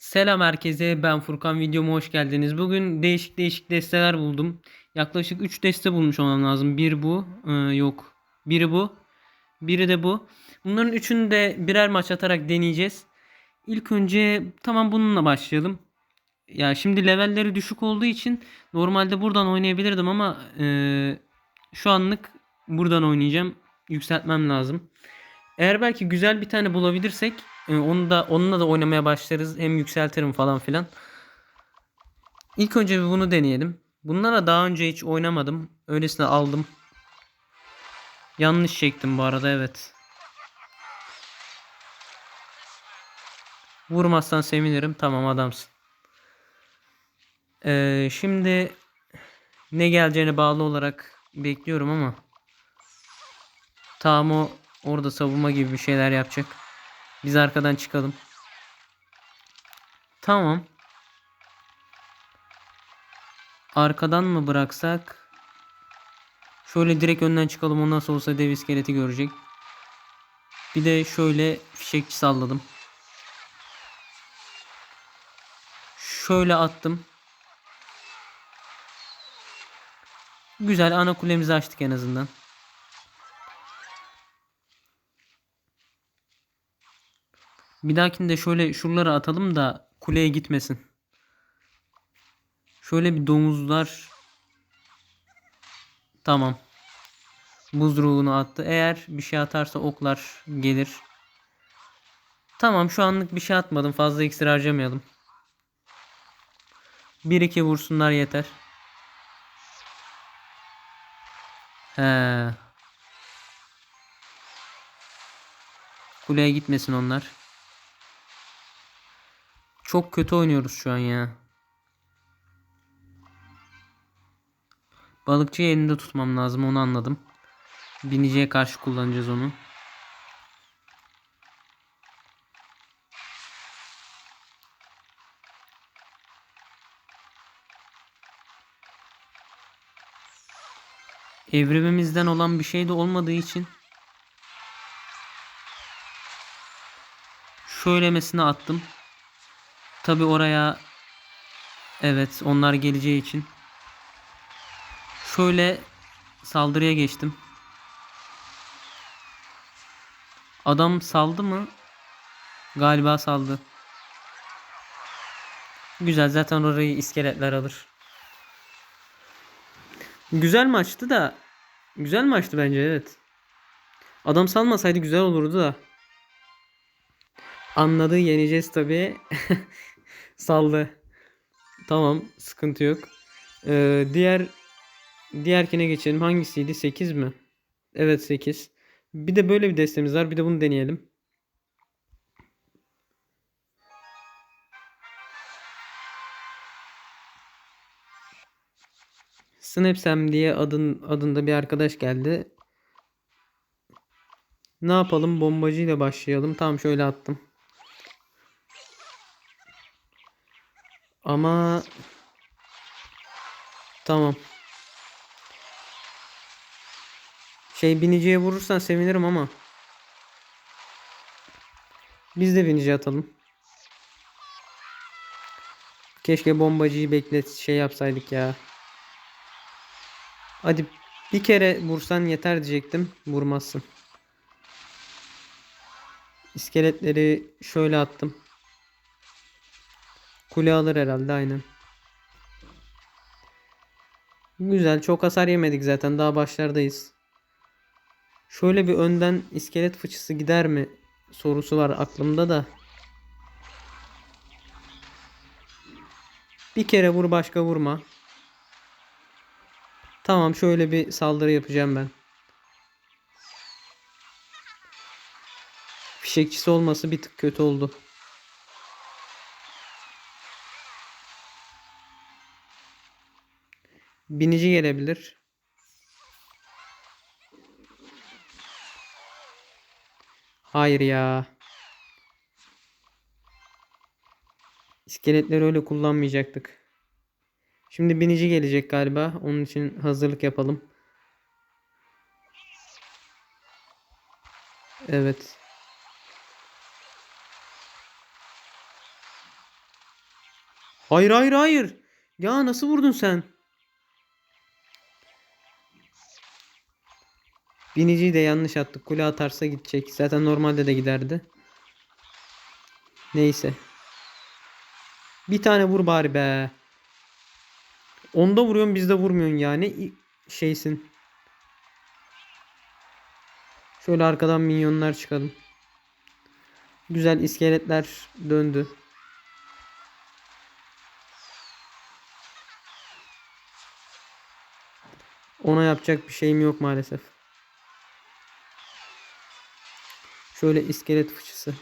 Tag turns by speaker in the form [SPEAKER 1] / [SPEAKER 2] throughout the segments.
[SPEAKER 1] Selam herkese ben Furkan videoma hoş geldiniz. Bugün değişik değişik desteler buldum. Yaklaşık 3 deste bulmuş olmam lazım. Bir bu ee, yok. Biri bu. Biri de bu. Bunların üçünü de birer maç atarak deneyeceğiz. İlk önce tamam bununla başlayalım. Ya şimdi levelleri düşük olduğu için normalde buradan oynayabilirdim ama ee, şu anlık buradan oynayacağım. Yükseltmem lazım. Eğer belki güzel bir tane bulabilirsek e, onu da onunla da oynamaya başlarız. Hem yükseltirim falan filan. İlk önce bir bunu deneyelim. Bunlara daha önce hiç oynamadım. Öylesine aldım. Yanlış çektim bu arada evet. Vurmazsan sevinirim. Tamam adamsın. Ee, şimdi ne geleceğine bağlı olarak bekliyorum ama Tamam o orada savunma gibi bir şeyler yapacak. Biz arkadan çıkalım. Tamam. Arkadan mı bıraksak? Şöyle direkt önden çıkalım. O nasıl olsa dev iskeleti görecek. Bir de şöyle fişekçi salladım. Şöyle attım. Güzel ana kulemizi açtık en azından. Bir dahakinde şöyle şuraları atalım da kuleye gitmesin. Şöyle bir domuzlar. Tamam. Buz ruhunu attı. Eğer bir şey atarsa oklar gelir. Tamam şu anlık bir şey atmadım. Fazla iksir harcamayalım. 1-2 vursunlar yeter. He. Kuleye gitmesin onlar. Çok kötü oynuyoruz şu an ya. Balıkçıyı elinde tutmam lazım onu anladım. Biniciye karşı kullanacağız onu. Evrimimizden olan bir şey de olmadığı için şöylemesine attım. Tabi oraya evet onlar geleceği için şöyle saldırıya geçtim. Adam saldı mı? Galiba saldı. Güzel zaten orayı iskeletler alır. Güzel maçtı da güzel maçtı bence evet. Adam salmasaydı güzel olurdu da. Anladı yeneceğiz tabii. Saldı. Tamam sıkıntı yok. Ee, diğer diğerkine geçelim. Hangisiydi? 8 mi? Evet 8. Bir de böyle bir destemiz var. Bir de bunu deneyelim. Snapsam diye adın adında bir arkadaş geldi. Ne yapalım? Bombacıyla başlayalım. Tam şöyle attım. Ama tamam. Şey biniciye vurursan sevinirim ama. Biz de binici atalım. Keşke bombacıyı beklet şey yapsaydık ya. Hadi bir kere vursan yeter diyecektim. Vurmazsın. İskeletleri şöyle attım. Kule alır herhalde aynen. Güzel çok hasar yemedik zaten daha başlardayız. Şöyle bir önden iskelet fıçısı gider mi sorusu var aklımda da. Bir kere vur başka vurma. Tamam şöyle bir saldırı yapacağım ben. Fişekçisi olması bir tık kötü oldu. Binici gelebilir. Hayır ya. İskeletleri öyle kullanmayacaktık. Şimdi binici gelecek galiba. Onun için hazırlık yapalım. Evet. Hayır hayır hayır. Ya nasıl vurdun sen? Biniciyi de yanlış attık. Kule atarsa gidecek. Zaten normalde de giderdi. Neyse. Bir tane vur bari be. Onda vuruyorsun bizde vurmuyorsun yani. Şeysin. Şöyle arkadan minyonlar çıkalım. Güzel iskeletler döndü. Ona yapacak bir şeyim yok maalesef. Şöyle iskelet fıçısı.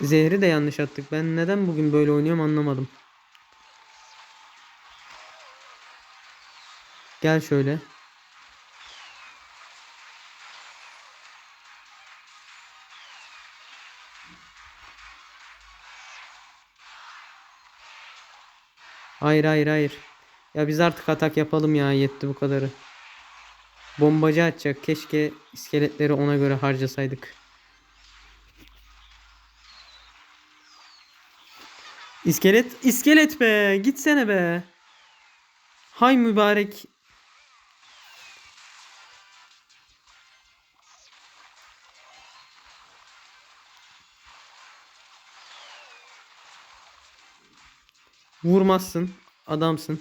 [SPEAKER 1] Zehri de yanlış attık. Ben neden bugün böyle oynuyorum anlamadım. Gel şöyle. Hayır hayır hayır. Ya biz artık atak yapalım ya yetti bu kadarı. Bombacı atacak. Keşke iskeletleri ona göre harcasaydık. İskelet, iskelet be. Gitsene be. Hay mübarek. Vurmazsın. Adamsın.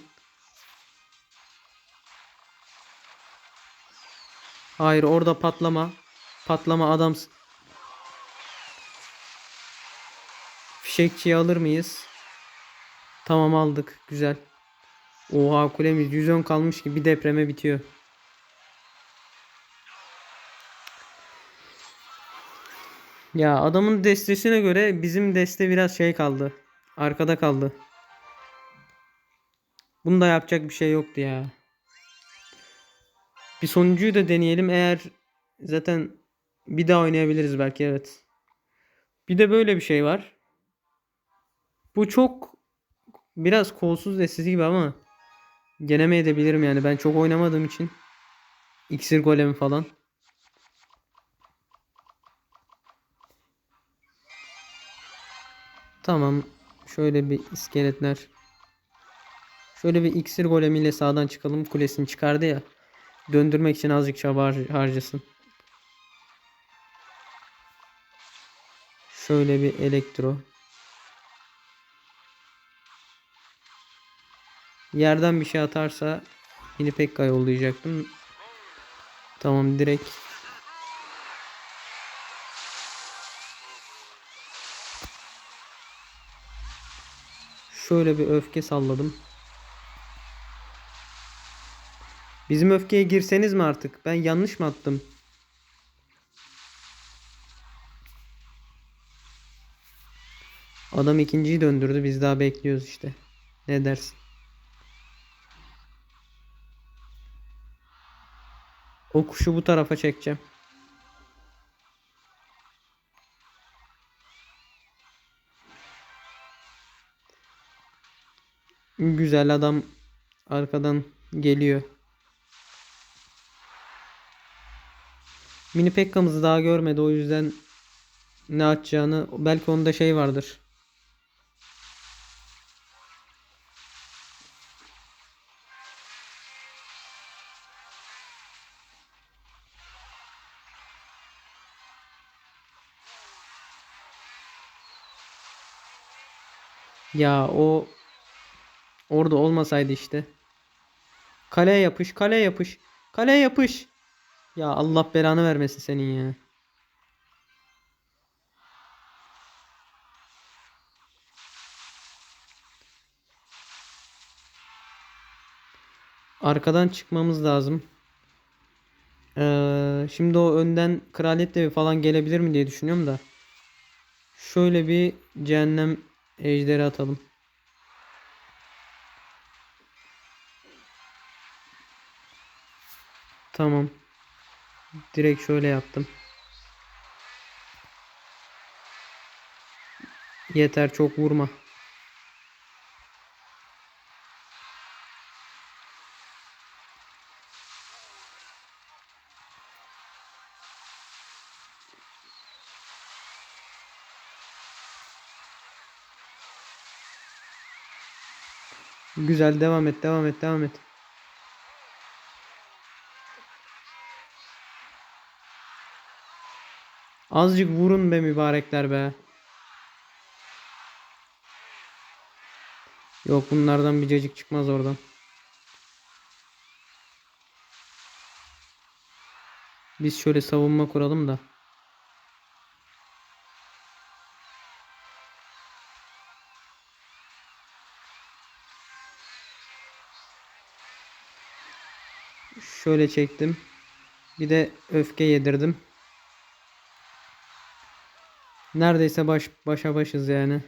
[SPEAKER 1] Hayır orada patlama. Patlama adamsın. Fişekçiyi alır mıyız? Tamam aldık. Güzel. Oha kulemiz 110 kalmış ki bir depreme bitiyor. Ya adamın destesine göre bizim deste biraz şey kaldı. Arkada kaldı. Bunda yapacak bir şey yoktu ya. Bir sonuncuyu da deneyelim. Eğer zaten bir daha oynayabiliriz belki evet. Bir de böyle bir şey var. Bu çok biraz kolsuz destesi gibi ama geneme edebilirim yani. Ben çok oynamadığım için. İksir golemi falan. Tamam. Şöyle bir iskeletler. Şöyle bir iksir golemiyle sağdan çıkalım. Kulesini çıkardı ya. Döndürmek için azıcık çaba har- harcasın. Şöyle bir elektro. Yerden bir şey atarsa yine Pekka yollayacaktım. Tamam direkt. Şöyle bir öfke salladım. Bizim öfkeye girseniz mi artık? Ben yanlış mı attım? Adam ikinciyi döndürdü. Biz daha bekliyoruz işte. Ne dersin? O kuşu bu tarafa çekeceğim. Güzel adam arkadan geliyor. Mini Pekka'mızı daha görmedi o yüzden ne atacağını belki onda şey vardır. Ya o orada olmasaydı işte. Kaleye yapış, kaleye yapış. Kaleye yapış. Ya Allah belanı vermesin senin ya. Arkadan çıkmamız lazım. Ee, şimdi o önden kraliyet devi falan gelebilir mi diye düşünüyorum da. Şöyle bir cehennem ejderi atalım. Tamam direkt şöyle yaptım. Yeter çok vurma. Güzel devam et devam et devam et. Azıcık vurun be mübarekler be. Yok bunlardan bir cacık çıkmaz oradan. Biz şöyle savunma kuralım da. Şöyle çektim. Bir de öfke yedirdim. Neredeyse baş başa başız yani.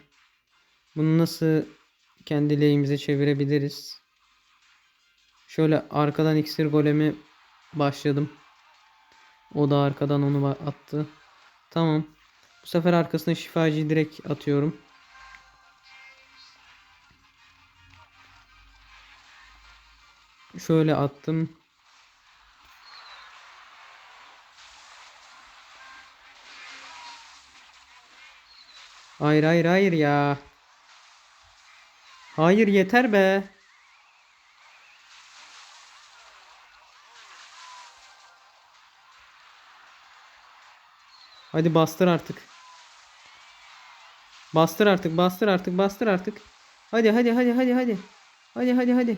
[SPEAKER 1] Bunu nasıl kendi lehimize çevirebiliriz? Şöyle arkadan iksir golemi başladım. O da arkadan onu attı. Tamam. Bu sefer arkasına şifacıyı direkt atıyorum. Şöyle attım. Hayır hayır hayır ya. Hayır yeter be. Hadi bastır artık. Bastır artık, bastır artık, bastır artık. Hadi hadi hadi hadi hadi. Hadi hadi hadi.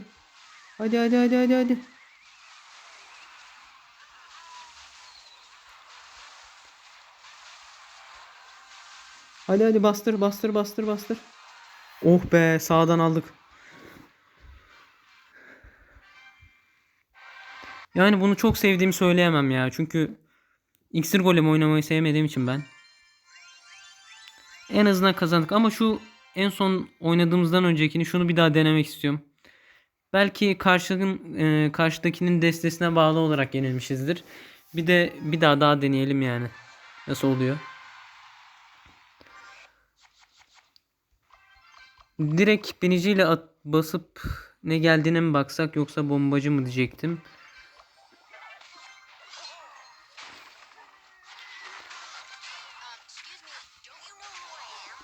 [SPEAKER 1] Hadi hadi hadi hadi hadi. Hadi hadi bastır bastır bastır bastır. Oh be sağdan aldık. Yani bunu çok sevdiğimi söyleyemem ya. Çünkü iksir golem oynamayı sevmediğim için ben. En azından kazandık ama şu en son oynadığımızdan öncekini şunu bir daha denemek istiyorum. Belki karşının e, karşıdakinin destesine bağlı olarak yenilmişizdir. Bir de bir daha daha deneyelim yani. Nasıl oluyor? Direkt biniciyle at, basıp ne geldiğine mi baksak yoksa bombacı mı diyecektim.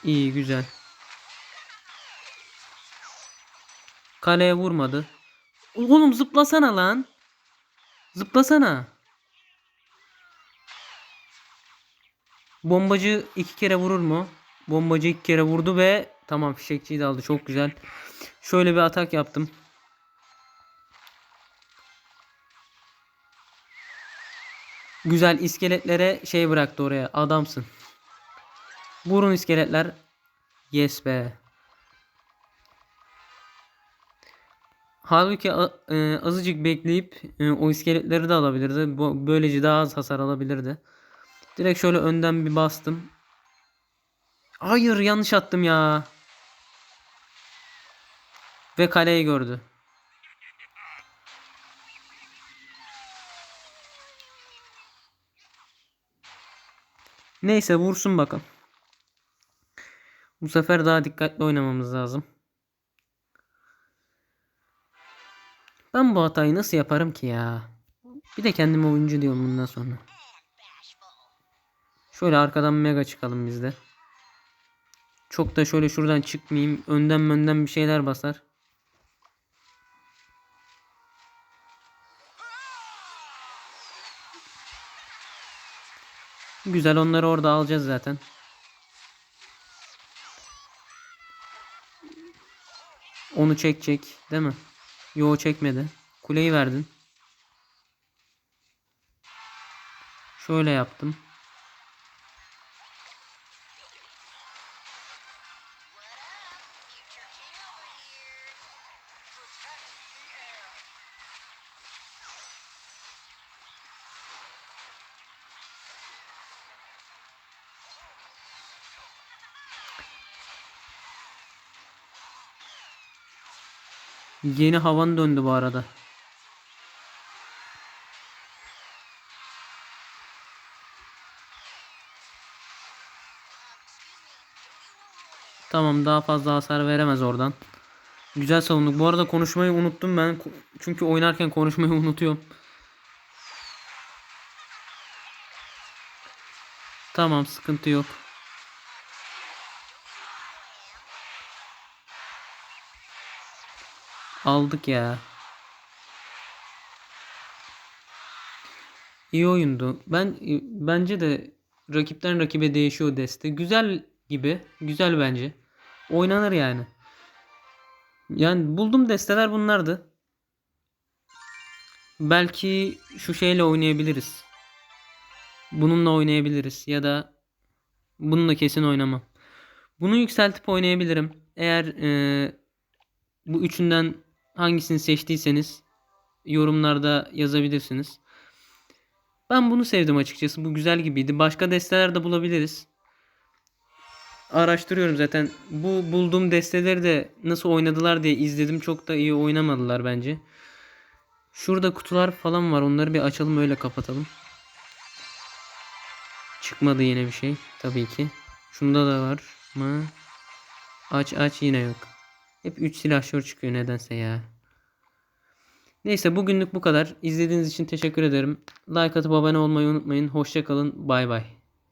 [SPEAKER 1] İyi güzel. Kaleye vurmadı. Oğlum zıplasana lan. Zıplasana. Bombacı iki kere vurur mu? Bombacı iki kere vurdu ve tamam fişekçiyi de aldı. Çok güzel. Şöyle bir atak yaptım. Güzel iskeletlere şey bıraktı oraya. Adamsın. Vurun iskeletler. Yes be. Halbuki e, azıcık bekleyip e, o iskeletleri de alabilirdi. Böylece daha az hasar alabilirdi. Direkt şöyle önden bir bastım. Hayır yanlış attım ya. Ve kaleyi gördü. Neyse vursun bakalım. Bu sefer daha dikkatli oynamamız lazım. Ben bu hatayı nasıl yaparım ki ya? Bir de kendime oyuncu diyorum bundan sonra. Şöyle arkadan mega çıkalım biz de. Çok da şöyle şuradan çıkmayayım. Önden önden bir şeyler basar. Güzel onları orada alacağız zaten. Onu çekecek değil mi? Yo çekmedi. Kuleyi verdin. Şöyle yaptım. Yeni havan döndü bu arada. Tamam daha fazla hasar veremez oradan. Güzel savunduk. Bu arada konuşmayı unuttum ben. Çünkü oynarken konuşmayı unutuyorum. Tamam sıkıntı yok. Aldık ya. İyi oyundu. Ben bence de rakipten rakibe değişiyor deste. Güzel gibi. Güzel bence. Oynanır yani. Yani buldum desteler bunlardı. Belki şu şeyle oynayabiliriz. Bununla oynayabiliriz ya da bununla kesin oynamam. Bunu yükseltip oynayabilirim. Eğer e, bu üçünden hangisini seçtiyseniz yorumlarda yazabilirsiniz. Ben bunu sevdim açıkçası. Bu güzel gibiydi. Başka desteler de bulabiliriz. Araştırıyorum zaten. Bu bulduğum desteleri de nasıl oynadılar diye izledim. Çok da iyi oynamadılar bence. Şurada kutular falan var. Onları bir açalım öyle kapatalım. Çıkmadı yine bir şey. Tabii ki. Şunda da var mı? Aç aç yine yok. Hep 3 silahşör çıkıyor nedense ya. Neyse bugünlük bu kadar. İzlediğiniz için teşekkür ederim. Like atıp abone olmayı unutmayın. Hoşçakalın. Bay bay.